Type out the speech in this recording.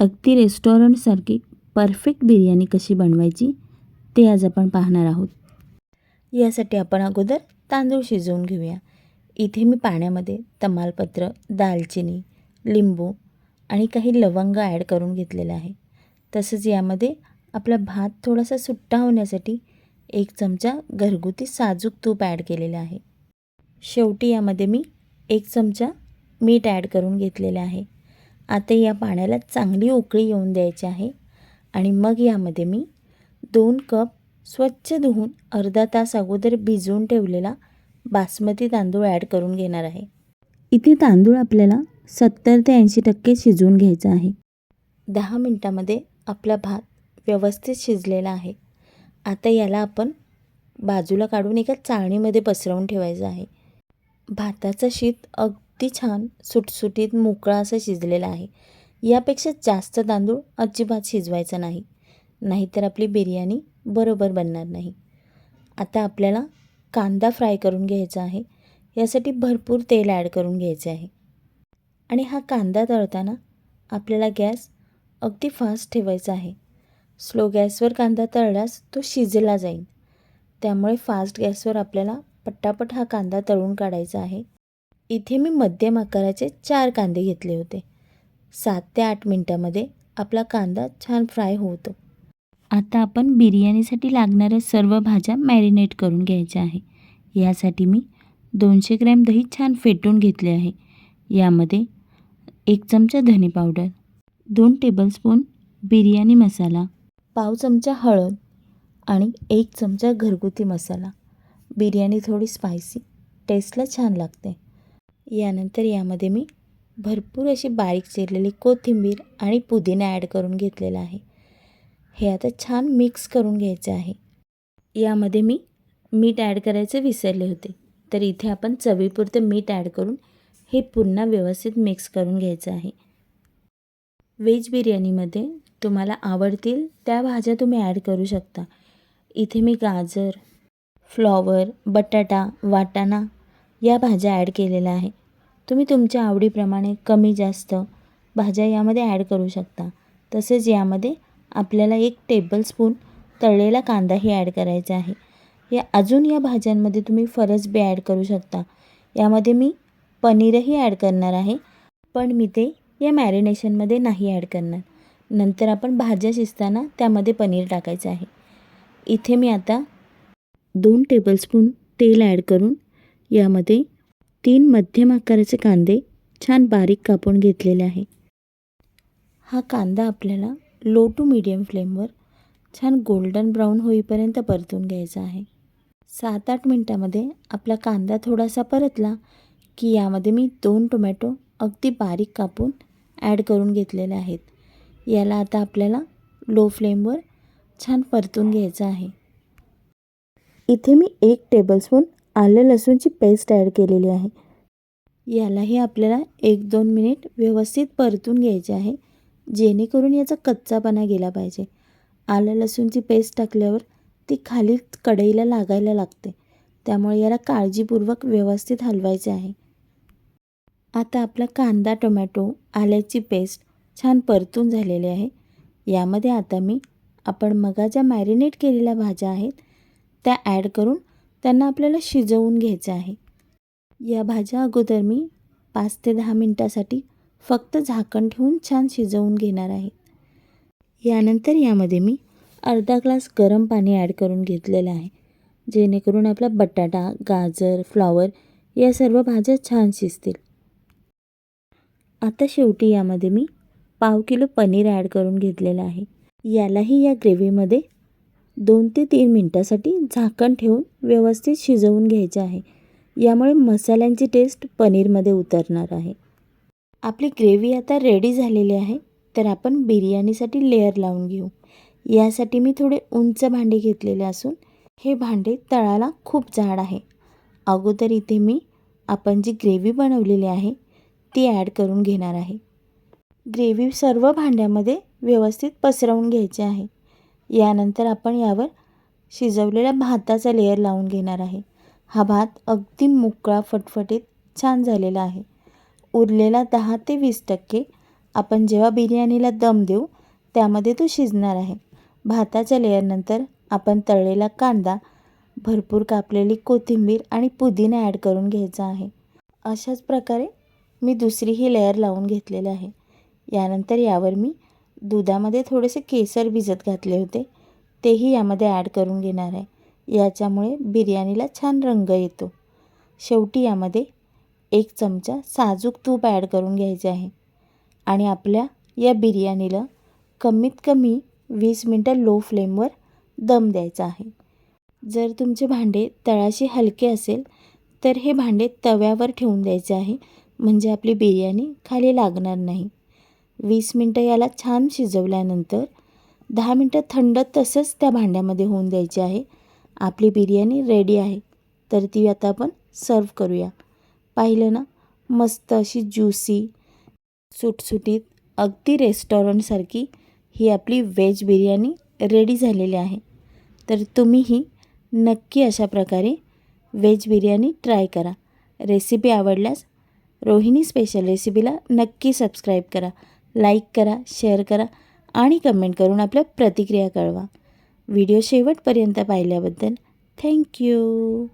अगदी रेस्टॉरंटसारखी परफेक्ट बिर्याणी कशी बनवायची ते आज आपण पाहणार आहोत. यासाठी आपण अगोदर तांदूळ शिजवून घेऊया. इथे मी पाण्यामध्ये तमालपत्र दालचिनी लिंबू आणि काही लवंग ॲड करून घेतलेलं आहे. तसंच यामध्ये आपला भात थोडासा सुट्टा होण्यासाठी एक चमचा घरगुती साजूक तूप ॲड केलेलं आहे. शेवटी यामध्ये मी एक चमचा मीठ ॲड करून घेतलेलं आहे. आता या पाण्याला चांगली उकळी येऊन द्यायची आहे आणि मग यामध्ये मी दोन कप स्वच्छ धुवून अर्धा तास अगोदर भिजवून ठेवलेला बासमती तांदूळ ॲड करून घेणार आहे. इथे तांदूळ आपल्याला सत्तर ते ऐंशी टक्के शिजवून घ्यायचा आहे. दहा मिनटामध्ये आपला भात व्यवस्थित शिजलेला आहे. आता याला आपण बाजूला काढून एका चाळणीमध्ये पसरवून ठेवायचं आहे. भाताचं शीत अग अगदी छान सुटसुटीत मोकळा असं शिजलेला आहे. यापेक्षा जास्त तांदूळ अजिबात शिजवायचा नाही. नाहीतर आपली बिर्याणी बरोबर बनणार नाही. आता आपल्याला कांदा फ्राय करून घ्यायचा आहे. यासाठी भरपूर तेल ॲड करून घ्यायचे आहे. आणि हा कांदा तळताना आपल्याला गॅस अगदी फास्ट ठेवायचा आहे. स्लो गॅसवर कांदा तळल्यास तो शिजला जाईल. त्यामुळे फास्ट गॅसवर आपल्याला पट्टापट हा कांदा तळून काढायचा आहे. इथे मी मध्यम आकाराचे चार कांदे घेतले होते. सात ते आठ मिनटामध्ये आपला कांदा छान फ्राय होतो. आता आपण बिर्याणीसाठी लागणाऱ्या सर्व भाज्या मॅरिनेट करून घ्यायच्या आहे. यासाठी मी दोनशे ग्रॅम दही छान फेटून घेतले आहे. यामध्ये एक चमचा धने पावडर दोन टेबलस्पून बिर्याणी मसाला पाव चमचा हळद आणि एक चमचा घरगुती मसाला. बिर्याणी थोडी स्पायसी टेस्टला छान लागते. यानंतर यामध्ये मी भरपूर अशी बारीक चिरलेली कोथिंबीर आणि पुदिना ॲड करून घेतलेला आहे. हे आता छान मिक्स करून घ्यायचं आहे. यामध्ये मी मीठ ॲड करायचे विसरले होते. तर इथे आपण चवीपुरतं मीठ ॲड करून हे पुन्हा व्यवस्थित मिक्स करून घ्यायचं आहे. व्हेज बिर्याणीमध्ये तुम्हाला आवडतील त्या भाज्या तुम्ही ॲड करू शकता. इथे मी गाजर फ्लॉवर बटाटा वाटाणा या भाज्या ॲड केलेल्या आहे. तुम्ही तुमच्या आवडीप्रमाणे कमी जास्त भाज्या यामध्ये ॲड करू शकता. तसेच यामध्ये आपल्याला एक टेबलस्पून तळलेला कांदाही ॲड करायचा आहे. या अजून या भाज्यांमध्ये तुम्ही फरसबी ॲड करू शकता. यामध्ये मी पनीरही ॲड करणार आहे पण मी ते या मॅरिनेशनमध्ये नाही ॲड करणार. नंतर आपण भाज्या शिजताना त्यामध्ये पनीर टाकायचं आहे. इथे मी आता दोन टेबलस्पून तेल ॲड करून यामध्ये तीन मध्यम आकाराचे कांदे छान बारीक कापून घेतलेले आहे. हा कांदा आपल्याला लो टू मीडियम फ्लेमवर छान गोल्डन ब्राऊन होईपर्यंत परतून घ्यायचा आहे. सात आठ मिनटामध्ये आपला कांदा थोडासा परतला की यामध्ये मी दोन टोमॅटो अगदी बारीक कापून ॲड करून घेतलेले आहेत. याला आता आपल्याला लो फ्लेमवर छान परतून घ्यायचं आहे. इथे मी एक टेबलस्पून आलं लसूणची पेस्ट ॲड केलेली आहे. यालाही आपल्याला एक दोन मिनिट व्यवस्थित परतून घ्यायचे आहे जेणेकरून याचा कच्चापणा गेला पाहिजे. आलं लसूणची पेस्ट टाकल्यावर ती खाली कढईला लागायला लागते त्यामुळे याला काळजीपूर्वक व्यवस्थित हलवायचे आहे. आता आपला कांदा टोमॅटो आल्याची पेस्ट छान परतून झालेली आहे. यामध्ये आता मी आपण मगा ज्या मॅरिनेट केलेल्या भाज्या आहेत त्या ॲड करून त्यांना आपल्याला शिजवून घ्यायचं आहे. या भाज्या अगोदर मी पाच ते दहा मिनटासाठी फक्त झाकण ठेवून छान शिजवून घेणार आहे. यानंतर यामध्ये मी अर्धा ग्लास गरम पाणी ॲड करून घेतलेलं आहे जेणेकरून आपला बटाटा गाजर फ्लॉवर या सर्व भाज्या छान शिजतील. आता शेवटी यामध्ये मी पाव किलो पनीर ॲड करून घेतलेलं आहे. यालाही या ग्रेव्हीमध्ये दोन ते तीन मिनटासाठी झाकण ठेवून व्यवस्थित शिजवून घ्यायचे आहे. यामुळे मसाल्यांची टेस्ट पनीरमध्ये उतरणार आहे. आपली ग्रेव्ही आता रेडी झालेली आहे. तर आपण बिर्याणीसाठी लेअर लावून घेऊ. यासाठी मी थोडे उंच भांडे घेतलेले असून हे भांडे तळाला खूप जाड आहे. अगोदर इथे मी आपण जी ग्रेव्ही बनवलेली आहे ती ॲड करून घेणार आहे. ग्रेव्ही सर्व भांड्यामध्ये व्यवस्थित पसरवून घ्यायची आहे. यानंतर आपण यावर शिजवलेल्या भाताचा लेअर लावून घेणार आहे. हा भात अगदी मोकळा फटफटीत छान झालेला आहे. उरलेला दहा ते वीस टक्के आपण जेव्हा बिर्याणीला दम देऊ त्यामध्ये तो शिजणार आहे. भाताच्या लेअरनंतर आपण तळलेला कांदा भरपूर कापलेली कोथिंबीर आणि पुदिना ॲड करून घ्यायचा आहे. अशाच प्रकारे मी दुसरीही लेअर लावून घेतलेली आहे. यानंतर यावर मी दुधामध्ये थोडेसे केसर भिजत घातले होते. तेही यामध्ये ॲड करून घेणार आहे. याच्यामुळे बिर्याणीला छान रंग येतो. शेवटी यामध्ये एक चमचा साजूक तूप ॲड करून घ्यायचे आहे. आणि आपल्या या बिर्याणीला कमीत कमी वीस मिनटं लो फ्लेमवर दम द्यायचा आहे. जर तुमचे भांडे तळाशी हलके असेल तर हे भांडे तव्यावर ठेवून द्यायचे आहे. म्हणजे आपली बिर्याणी खाली लागणार नाही. वीस मिनटं याला छान शिजवल्यानंतर दहा मिनटं थंड तसंच त्या भांड्यामध्ये होऊन द्यायची आहे. आपली बिर्याणी रेडी आहे. तर ती आता आपण सर्व करूया. पाहिलं ना? मस्त अशी ज्युसी सुटसुटीत अगदी रेस्टॉरंटसारखी ही आपली व्हेज बिर्याणी रेडी झालेली आहे. तर तुम्हीही नक्की अशा प्रकारे व्हेज बिर्याणी ट्राय करा. रेसिपी आवडल्यास रोहिणी स्पेशल रेसिपीला नक्की सबस्क्राईब करा. लाईक करा शेअर करा आणि कमेंट करून आपल्या प्रतिक्रिया कळवा. व्हिडिओ शेवटपर्यंत पाहिल्याबद्दल थँक्यू.